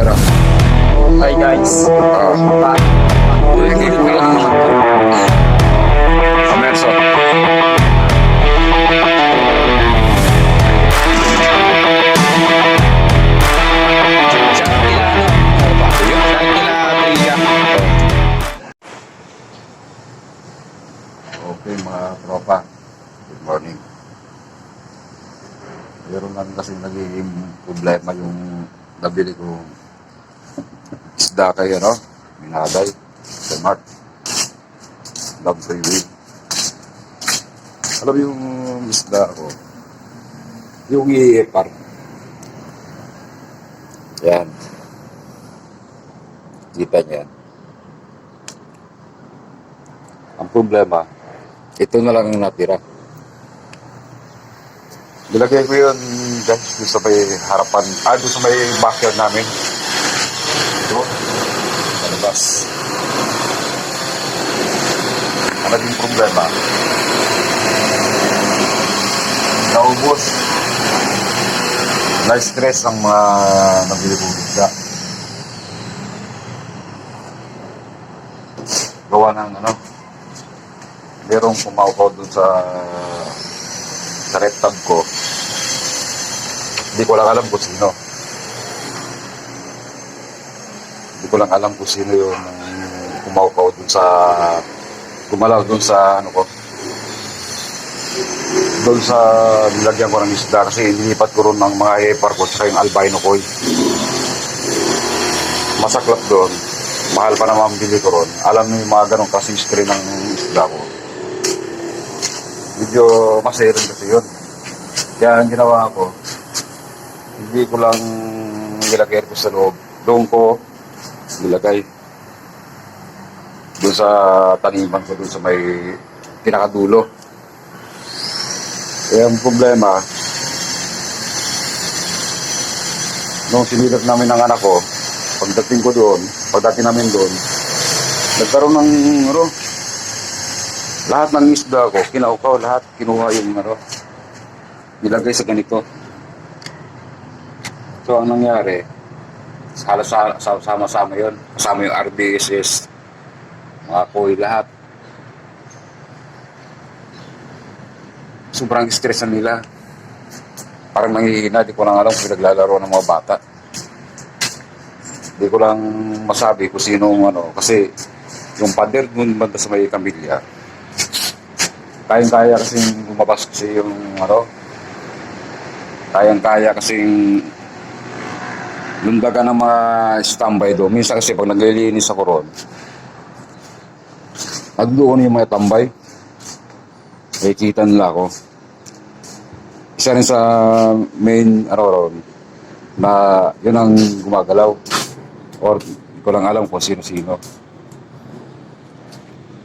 Pero, Hi guys. ah, to. Amerso. Okay mga tropa. Good morning. Meron lang kasi naging problema yung nabili kong isda kayo, no? Minaday. Mart. Love free will. Alam yung isda ko. Yung iipar. Yan. Kita niyan. Ang problema, ito na lang ang natira. Nilagay ko yun, guys, doon sa may harapan, ah, doon sa may backyard namin. Ito, sa labas. Ang naging problema, naubos. Na-stress ang mga nabili kong isda. Gawa ng ano, merong pumaupaw dun sa sa rectum ko. Hindi ko lang alam kung sino. Hindi ko lang alam kung sino yung pumaupaw dun sa gumalaw dun sa ano ko. Doon sa nilagyan ko ng isda kasi inilipat ko ron ng mga epar ko tsaka yung albino ko. Masaklap doon. Mahal pa naman bili ko ron. Alam niyo yung mga ganong kasing strain ng isda ko medyo masairin kasi yun. Kaya ang ginawa ko, hindi ko lang nilagay ko sa loob. Doon ko nilagay. Doon sa taniman ko, doon sa may pinakadulo. Kaya ang problema, nung sinilip namin ng anak ko, pagdating ko doon, pagdating namin doon, nagkaroon ng ano, lahat ng isda ko, kinaukaw lahat, kinuha yung ano, nilagay sa ganito. So, ang nangyari, halos sa- sa- sama-sama yun. Kasama yung RDSS, mga koi, lahat. Sobrang stress na nila. Parang nanghihina, di ko lang alam kung pinaglalaro ng mga bata. Di ko lang masabi kung sino ano, kasi yung pader dun banda sa may kamilya, kayang-kaya kasing lumabas kasi yung ano, kayang-kaya kasing lundagan ng mga standby doon. Minsan kasi pag naglilinis ako ron, nagdoon yung mga tambay. Nakikita nila ako. Isa rin sa main ano ron, na yun ang gumagalaw. Or ko lang alam kung sino-sino.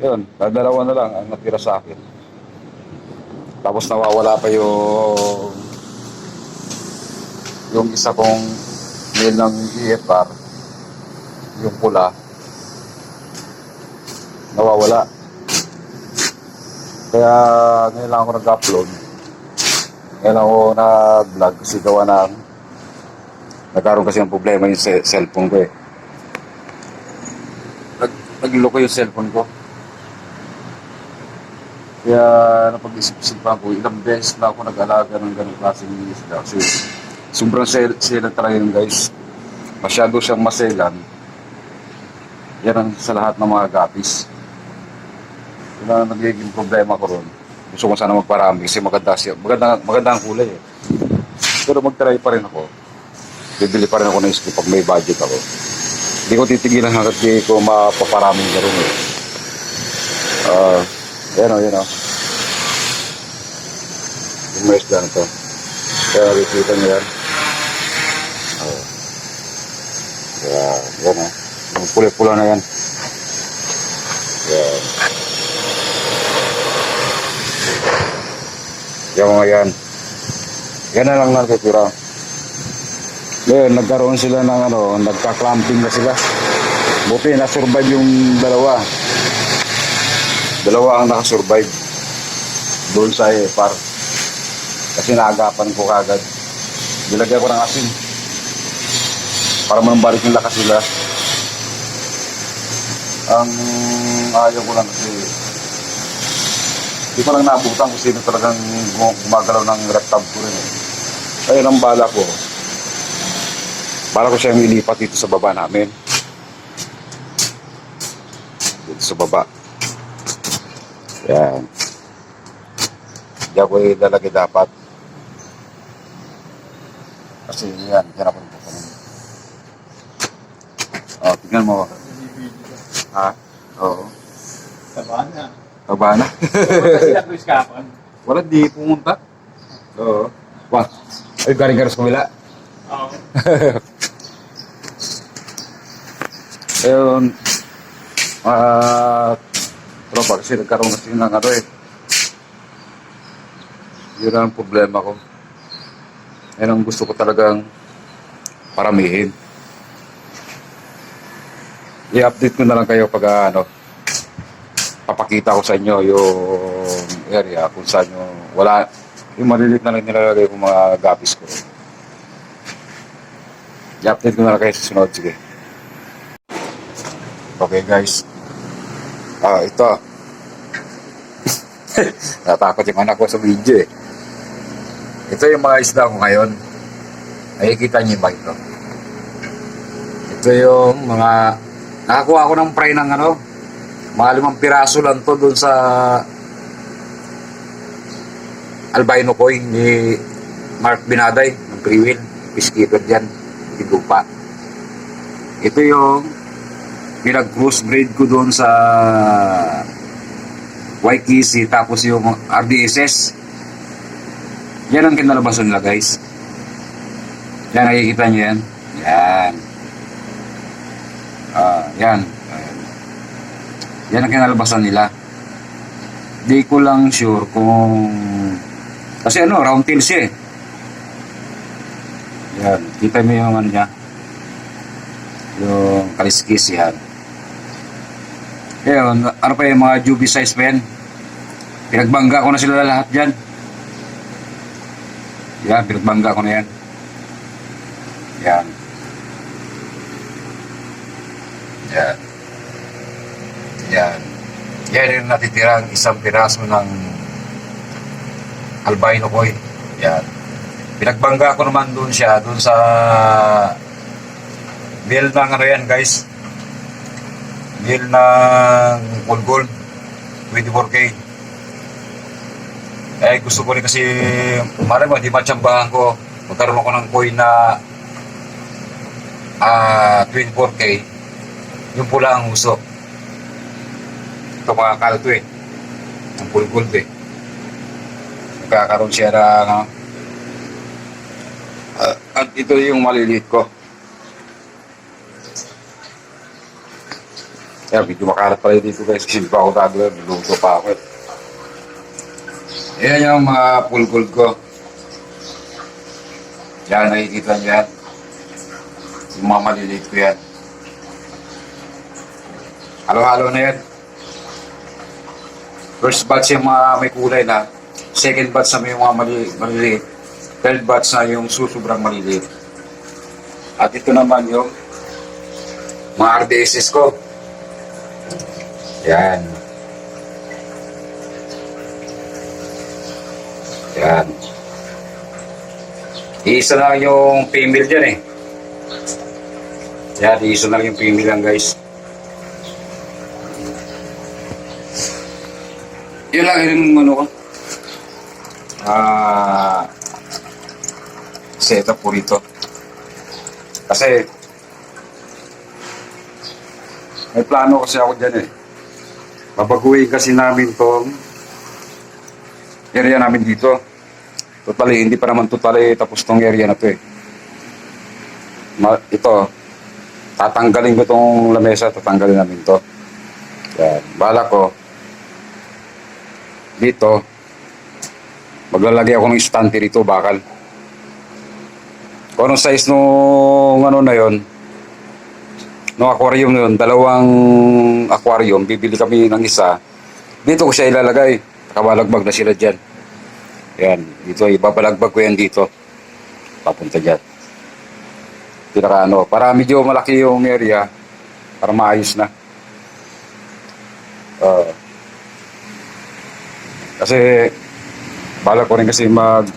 Yun, dalawa na lang ang natira sa akin. Tapos nawawala pa yung yung isa kong mail ng EFR, yung pula, nawawala. Kaya ngayon lang ako nag-upload. Ngayon ako nag-vlog kasi gawa ng nagkaroon kasi ng problema yung cellphone ko eh. Nag nagloko yung cellphone ko. Kaya napag-isip-isipan ko, ilang beses na ako nag-alaga ng ganong klaseng isda. Kasi sobrang sel- selan talaga yun guys. Masyado siyang maselan. Yan ang sa lahat ng mga gapis. Yun ang nagiging problema ko ron. Gusto ko sana magparami kasi maganda siya. Maganda, maganda ang kulay eh. Pero mag-try pa rin ako. Bibili pa rin ako ng isda pag may budget ako. Hindi ko titigilan hanggat di ko mapaparaming gano'n eh. Ah, yan o, yan o. Yung mais lang ito. Kaya nakikita niyo yan. Oh. Kaya, yan o. Yung pula-pula na. Yan. Yan mga yan. Yan na lang nakikira. Ngayon, nagkaroon sila ng ano, nagka-clamping na sila. Buti, na-survive yung dalawa. Dalawa ang nakasurvive doon sa par Kasi naagapan ko kagad. Nilagyan ko ng asin. para manambalik ng lakas nila. Ang ayaw ko lang kasi hindi ko lang naabutan kung sino talagang gum- gumagalaw ng rectab ko rin eh. Ayun ang bala ko. Bala ko siyang ilipat dito sa baba namin. Dito sa baba. Yan. Hindi ako ilalagay dapat. Kasi yan, yan ako nagpupunod. Oh, tignan mo. Ha? Oo. Sabana. Baba na. Kasi ako iskapan. Wala di pumunta. Oo. Wah. Ay, galing ka sa kumila. Oo. Ayun. Ah, tropa kasi nagkaroon kasi ng ano eh. Yun ang problema ko. Yan ang gusto ko talagang paramihin. I-update ko na lang kayo pag ah, ano, papakita ko sa inyo yung area kung saan yung wala, yung malilit na lang nilalagay ko mga gapis ko. I-update ko na lang kayo sa sunod. Sige. Okay guys. Ah, ito. Natakot yung anak ko sa video eh. Ito yung mga isda ko ngayon. Nakikita niyo ba ito? Ito yung mga... Nakakuha ko ng fry ng ano. Mga limang piraso lang to dun sa albino koi ni Mark Binaday ng Freewheel. Peacekeeper dyan. Tigupa. Ito yung pinag-cross breed ko doon sa Waikisi tapos yung RDSS yan ang kinalabasan nila guys yan nakikita nyo yan yan ah yan. Yan ang kinalabasan nila di ko lang sure kung kasi ano round tail siya eh yan kita mo yung ano niya yung kaliskis yan Ayun, ano pa yung mga juvie size yan? Pinagbangga ko na sila lahat dyan. Yan, pinagbangga ko na. Yan. Yan. Yan. Yan yung natitirang isang piraso ng albino koi. Yan. Pinagbangga ko naman doon siya, doon sa bill ng ano yan guys. Bill ng Gold 24K. Eh gusto ko rin kasi mara mo, di matsambahan ko. Magkaroon ako ng coin na ah 24K. Yung pula ang uso. Ito mga kalto eh. Ang Gold Gold eh. Nagkakaroon siya ng ano. Ah, at ito yung maliliit ko. Kaya medyo makalat pala dito guys kasi pa ako tago luto pa ako eh. Yan yung mga full gold ko. Yan, nakikita niyo yan. Yung mga maliliit ko yan. Halo-halo na yan. First batch yung mga may kulay na. Second batch na yung mga mali maliliit. Third batch na yung susobrang maliliit. At ito naman yung mga RDSS ko. Yan. Yan. Isa na lang yung female dyan eh. Yan, isa na lang yung female lang guys. Yun lang yung ano ko. Ah, setup po rito. Kasi may plano kasi ako dyan eh. Babaguhin kasi namin tong area namin dito. Totally, hindi pa naman totally tapos tong area na to eh. Ma ito, tatanggalin ko tong lamesa, tatanggalin namin to. Yan, bala ko. Dito, maglalagay ako ng stante rito, bakal. Kung anong size nung ano na yon, no aquarium na yun, dalawang aquarium, bibili kami ng isa. Dito ko siya ilalagay. Nakabalagbag na sila dyan. Yan, dito, ibabalagbag ko yan dito. Papunta dyan. pinaka ano, para medyo malaki yung area para maayos na. Ah. Kasi bala ko rin kasi mag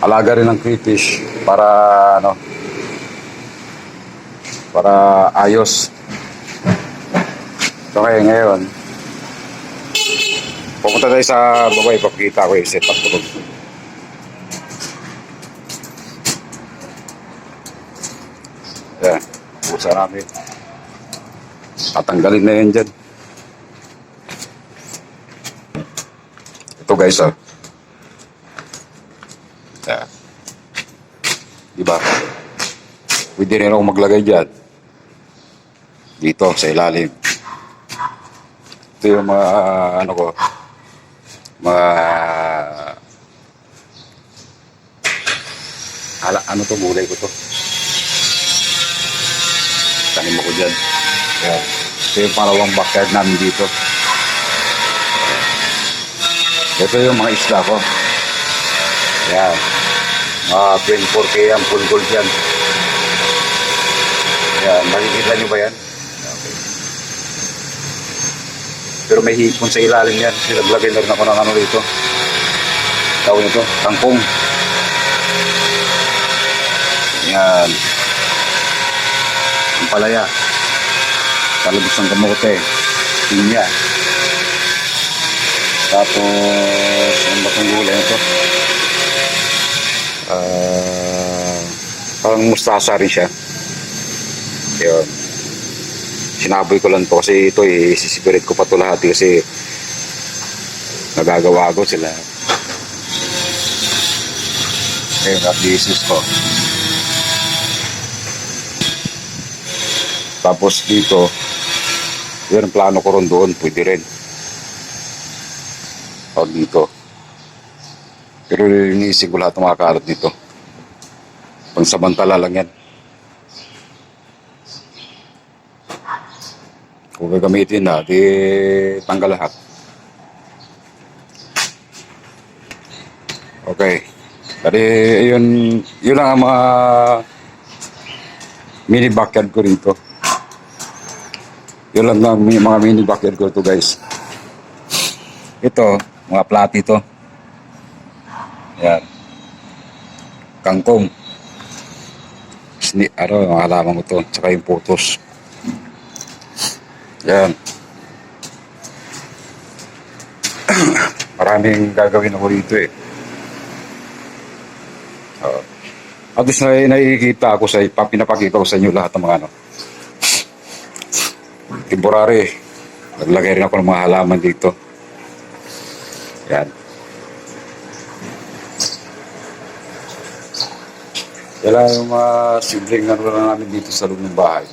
alaga rin ng crayfish para ano para ayos. So kaya ngayon, pupunta tayo sa baba, ipapakita ko yung setup ko. Yan, pusa namin. Tatanggalin na yan dyan. Guys, ah. Diba? Pwede rin ako maglagay dyan. Dito, sa ilalim. Ito yung mga, ano ko, mga, ala, ano to, gulay ko to. Tanim ako dyan. Yan. Ito yung parawang backyard namin dito. Ito yung mga isla ko. Yan. Mga 24K ang full gold yan. Yan, makikita nyo ba yan? Okay. Pero may hipon sa ilalim yan. Kasi naglagay na rin ako ng ano dito. Tawag nito, kangkong. Yan. Ang palaya. Talabos ng kamote. Pinya. Tapos, ano ba itong gulay ito? Ah, parang mustasa rin siya. Yun. Sinaboy ko lang to kasi ito eh, sisigaret ko pa to lahat eh, kasi nagagawa ko sila. Okay, at business ko. Tapos dito, yun ang plano ko ron doon, pwede rin. O dito. Pero iniisip ko lahat ng mga kalat nito. Pangsamantala lang yan. Kung gagamitin na, di tanggal lahat. Okay. Kasi yun, yun lang ang mga mini backyard ko rito. Yun lang ang mga mini backyard ko to guys. Ito, mga plat ito. Yan. Kangkong. Sni, ano, mga halaman ko to. Tsaka yung photos. Yan. Maraming gagawin ako dito eh. Uh, at least na nakikita ako sa pa- pinapakita ko sa inyo lahat ng mga ano. Temporary. Naglagay rin ako ng mga halaman dito. Yan. Yan lang yung mga sibling na naroon namin dito sa loob ng bahay.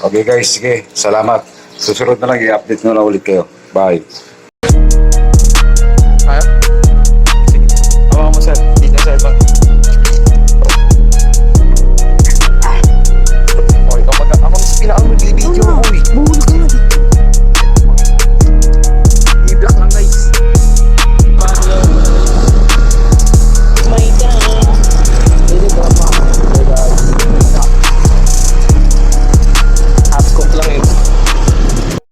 Okay guys, sige. Salamat. Susunod na lang i-update na ulit kayo. Bye.